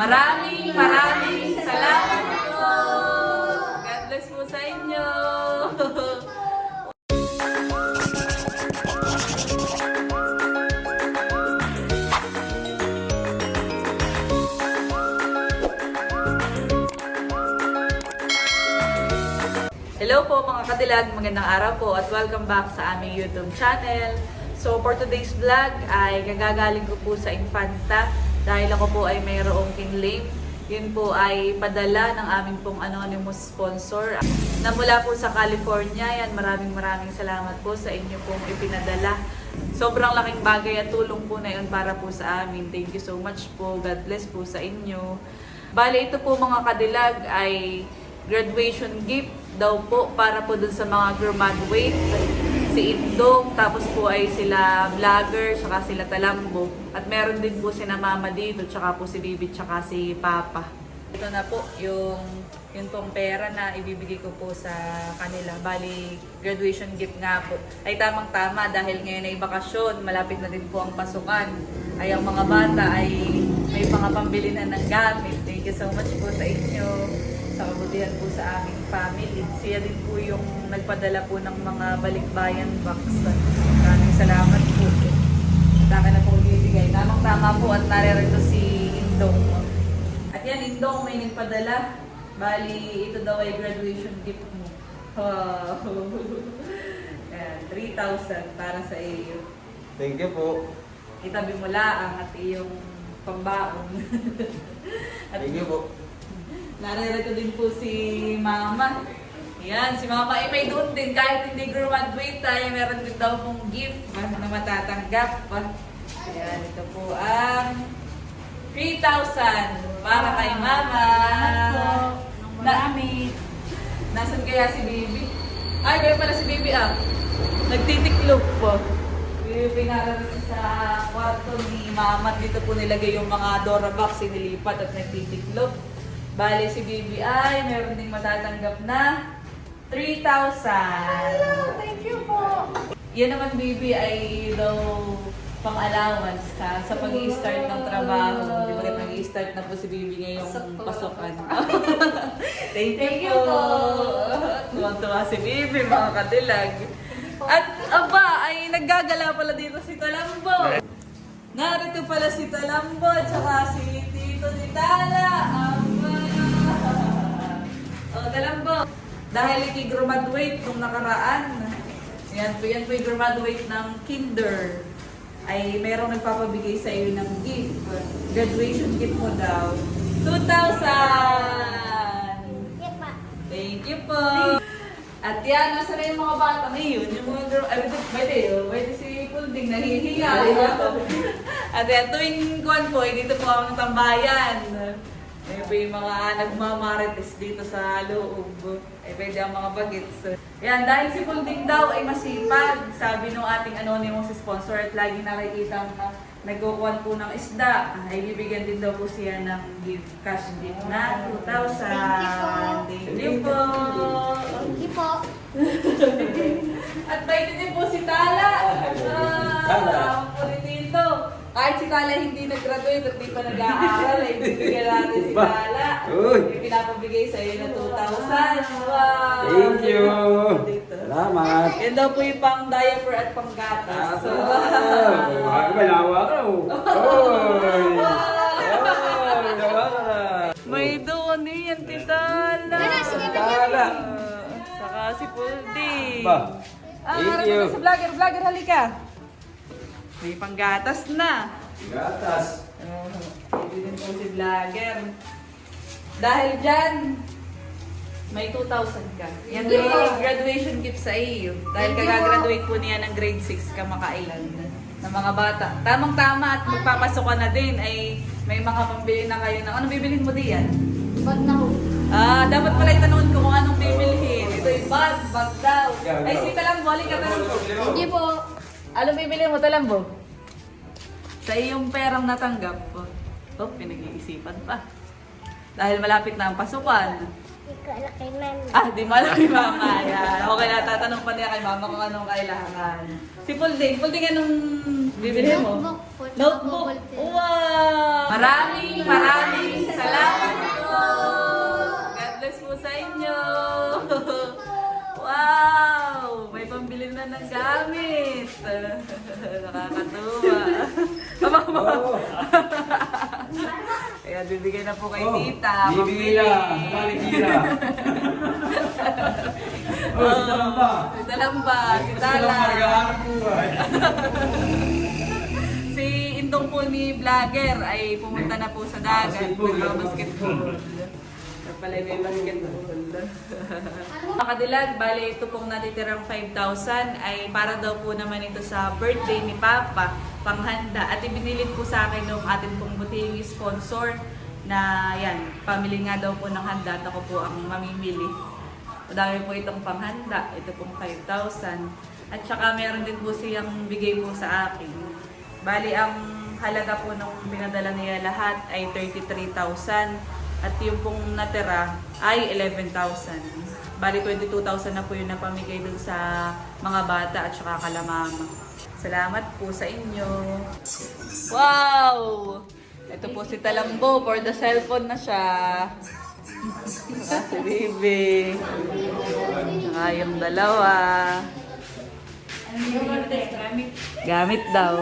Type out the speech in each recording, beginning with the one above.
Maraming maraming salamat po. God bless po sa inyo. Hello po mga kadilag, magandang araw po at welcome back sa aming YouTube channel. So for today's vlog ay gagagaling ko po sa Infanta dahil ako po ay mayroong kinlame. Yun po ay padala ng aming pong anonymous sponsor na mula po sa California. Yan, maraming maraming salamat po sa inyo pong ipinadala. Sobrang laking bagay at tulong po na yun para po sa amin. Thank you so much po. God bless po sa inyo. Bale, ito po mga kadilag ay graduation gift daw po para po dun sa mga graduate si Indong, tapos po ay sila vlogger, saka sila Talambo. At meron din po si na mama dito, tsaka po si Bibi, tsaka si Papa. Ito na po yung yung pong pera na ibibigay ko po sa kanila. Bali, graduation gift nga po. Ay tamang-tama dahil ngayon ay bakasyon, malapit na din po ang pasukan. Ay ang mga bata ay may mga pambili na ng gamit. Thank you so much po sa inyo sa kabutihan po sa aming family. Siya din po yung nagpadala po ng mga balikbayan box. Maraming salamat po. Dami na po bibigay. Tamang-tama po at naririto si Indong. At yan, Indong, may nagpadala. Bali, ito daw ay graduation gift mo. Wow. Yan, 3,000 para sa iyo. Thank you po. Itabi mo laang at iyong pambaon. at Thank you po. Naririto din po si Mama. Yan, si Mama ay may doon din. Kahit hindi graduate tayo, meron din daw pong gift na matatanggap. Yan, ito po ang 3,000 para kay Mama. Marami. Nasaan kaya si Bibi? Ay, kaya pala si Bibi ah. Nagtitiklop po. Bibi pinarating sa kwarto ni Mama. Dito po nilagay yung mga Dora box inilipat at nagtitiklop. Bali si Bibi ay meron ding matatanggap na 3,000. Thank you po. Yan naman Bibi ay daw pang-allowance sa, sa pag start ng trabaho. Di ba nag start na po si Bibi ngayong Sakto. pasukan. Thank, Thank you you po. Tuwan-tuwa si Bibi, mga kadilag. At aba, ay naggagala pala dito si Talambo. Narito pala si Talambo, tsaka si dahil iki-graduate nung nakaraan, yan po, yan po yung graduate ng kinder ay merong nagpapabigay sa iyo ng gift. Graduation gift mo daw. 2,000! Thank you po. At yan, nasa na yung mga bata ngayon? Yung mga girl, ay, pwede, pwede, pwede si Pulding, nahihiya. At yan, tuwing kuwan po, eh, dito po ang tambayan. May po yung mga nagmamarites dito sa loob. Ay, pwede ang mga bagets. Yan, dahil si Pulding daw ay masipag, sabi nung ating anonymous sponsor at lagi nakikita na nagkukuhan po ng isda, ay bibigyan din daw po siya ng gift, cash gift na 2,000. Thank you po. Thank you po. At pwede din po si Tala. Tala. Ah, po rin dito. Kahit si Tala hindi nag-graduate at di pa nag-aaral, ay bibigyan natin si Ba? Tala. Uy. May pinapabigay sa iyo na 2,000. Wow! Thank you. Salamat. Yan daw po yung pang diaper at pang gatas. So, Wow. Ay, malawa ka. oh. Ka. May doon yan, Titala. Tala, sige, Tala. Saka si Puldi. Ba, Ah, thank harap you. na si vlogger, vlogger, halika. May panggatas na. Gatas. Oh, pwede din po si vlogger. Dahil dyan, may 2,000 ka. Yan may po. graduation gift sa iyo. Dahil kagagraduate po niya ng grade 6 kamakailan ng mga bata. Tamang-tama at magpapasok ka na din ay may mga pambili na kayo ng... Ano bibilhin mo diyan? Bag na ho. Ah, dapat pala itanong ko kung anong bibilhin. Ito yung bag, bag daw. Yeah, Ay, no. si Talambo, halika Talambo. Thank you po. Anong bibili mo, Talambo? Sa iyong perang natanggap. Oh, pinag-iisipan pa. Dahil malapit na ang pasukan. Ikaw na kay mami. Ah, di mo alam kay mama. Yan. Okay na, tatanong pa niya kay mama kung anong kailangan. Si Pulding, Pulding, anong bibili mo? Notebook po. Notebook. Wow! Maraming, maraming na ng gamit. Nakakatuwa. Aba. Oo. Ayan, bibigay na po kay Oh, tita. Bibigay na. Malikira. Oh, sita lang ba? Ito lang ba? Si Sita lang Tala. ba? Nag-aaral buhay. Si Indong po ni Vlogger ay pumunta na po sa dagat. Basketball. Nagbabasketball. Kaya pala may basketball. Mga kadilag, bali ito pong natitirang 5,000 ay para daw po naman ito sa birthday ni Papa, panghanda. At ibinilid po sa akin ng ating pong buting sponsor na yan, pamili nga daw po ng handa at ako po ang mamimili. Madami po itong panghanda, ito pong 5,000. At saka meron din po siyang bigay po sa akin. Bali, ang halaga po nung pinadala niya lahat ay 33,000 at yung pong natira ay 11,000. Bali, 22,000 na po yung napamigay dun sa mga bata at saka kalamama. Salamat po sa inyo. Wow! Ito po si Talambo for the cellphone na siya. Ah, si Bibi. Saka dalawa. Gamit daw.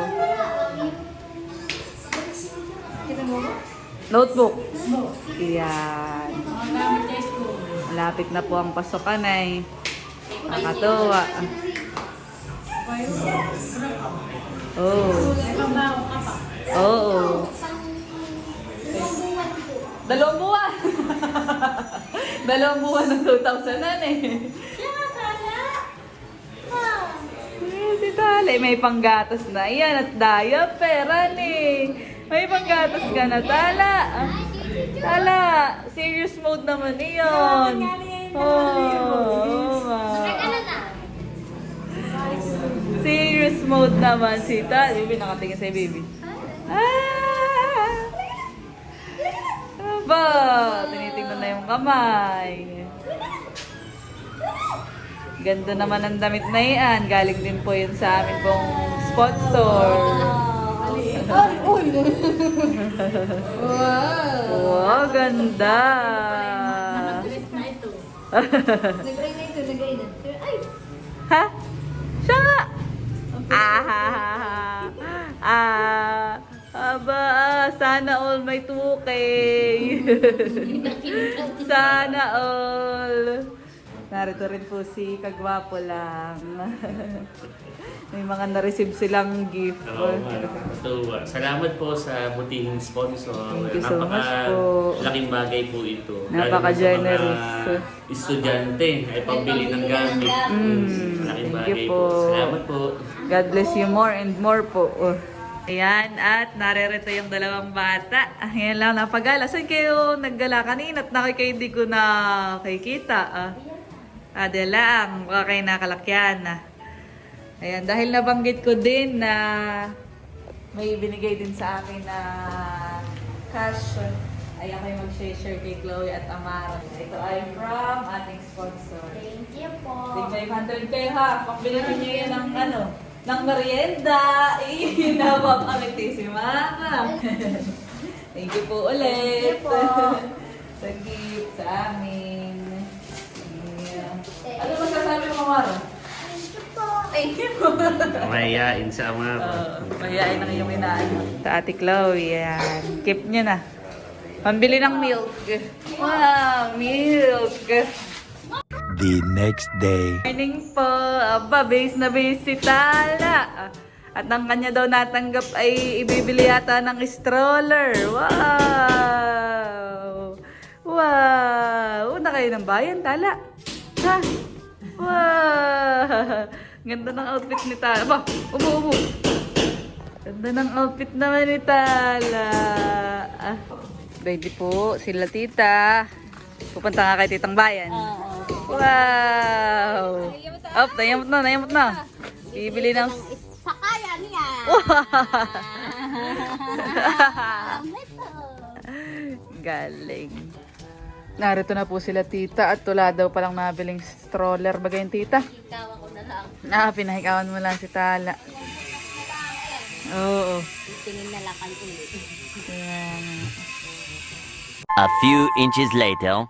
Notebook. Yan. Malapit na po ang pasokan ay. Nakatuwa. Oh. Oo. Dalawang buwan. Dalawang buwan ng 2,000 na eh. Eh, Si Tali, may panggatas na yan at diaper, ni. May panggatas ka na, Tala. Ah, Tala, serious mode naman iyon. Oh. Serious mode naman si Tali. Baby, nakatingin sa'yo, baby. Ah! Aba, tinitingnan na yung kamay. Ganda naman ang damit na yan. Galing din po yun sa amin pong sponsor. Wow, ganda. Nag-gray na ito, nag-gray na. Ay! ha? Siya nga. Ah, ah, aba, sana all may 2K. sana all. Narito rin po si Kagwapo lang. may mga na-receive silang gift. Oo, ma'am. So, uh, salamat po sa butihing sponsor. Thank you so much po. Laking bagay po ito. Napaka-generous. Lalo sa mga estudyante ay pambili ng gamit. Mm, Laking thank bagay po. po. Salamat po. God bless you more and more po. Oh. Ayan, at naririto yung dalawang bata. Ayan lang, napagala. Saan kayo naggala kanina at kayo hindi ko na kikita? Ah. Ade lang, baka kayo nakalakyan na. Ayan, dahil nabanggit ko din na may binigay din sa akin na cash. Ay, ako yung mag-share kay Chloe at Amara. Ito ay from ating sponsor. Thank you po. Tig 500 kayo ha. Pakbilhin niyo yan ng ano, ng merienda. Eh, napapamit si Mama. Thank you po ulit. Thank you po. sa gift sa amin. Ano masasabi mo, Maro? Thank you po. Mayayain sa mga... Uh, mayayain ang iyong inaano. Sa Ate Chloe, yan. Keep niya na. Pambili ng milk. Wow, milk. the next day. Morning po. Aba, base na base si Tala. At ang kanya daw natanggap ay ibibili yata ng stroller. Wow! Wow! Una kayo ng bayan, Tala. Ha? Wow! Ganda ng outfit ni Tala. Ba, umu, umu. Ganda ng outfit naman ni Tala. Ah, ready po sila tita. Pupunta nga kay titang bayan. Wow! Up, nayamot na, nayamot na. Bibili ng... Sakaya niya. Galing. Narito na po sila tita at tula daw palang nabiling stroller bagay yung tita. Ikaw ako na lang. Ah, pinahikawan mo lang si Tala. Oo. Tingin na lang ang ulit. A few inches later.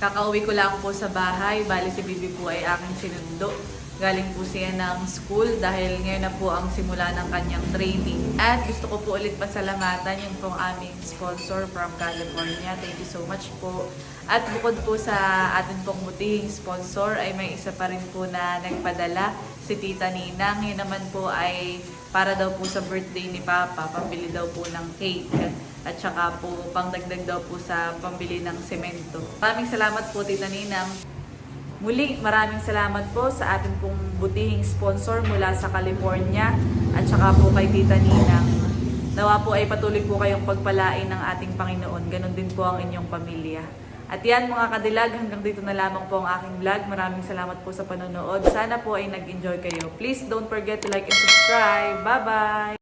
Kakauwi ko lang po sa bahay. Bali si Bibi po ay aking sinundo. Galing po siya ng school dahil ngayon na po ang simula ng kanyang training. At gusto ko po ulit pasalamatan yung pong aming sponsor from California. Thank you so much po. At bukod po sa atin pong butihing sponsor ay may isa pa rin po na nagpadala si Tita Nina. Ngayon naman po ay para daw po sa birthday ni Papa, pambili daw po ng cake. At saka po pangdagdag daw po sa pambili ng semento. Maraming salamat po Tita Ninang. Muli, maraming salamat po sa ating pong butihing sponsor mula sa California at saka po kay Tita Ninang. Nawa po ay patuloy po kayong pagpalain ng ating Panginoon. Ganon din po ang inyong pamilya. At yan mga kadilag, hanggang dito na lamang po ang aking vlog. Maraming salamat po sa panonood. Sana po ay nag-enjoy kayo. Please don't forget to like and subscribe. Bye-bye!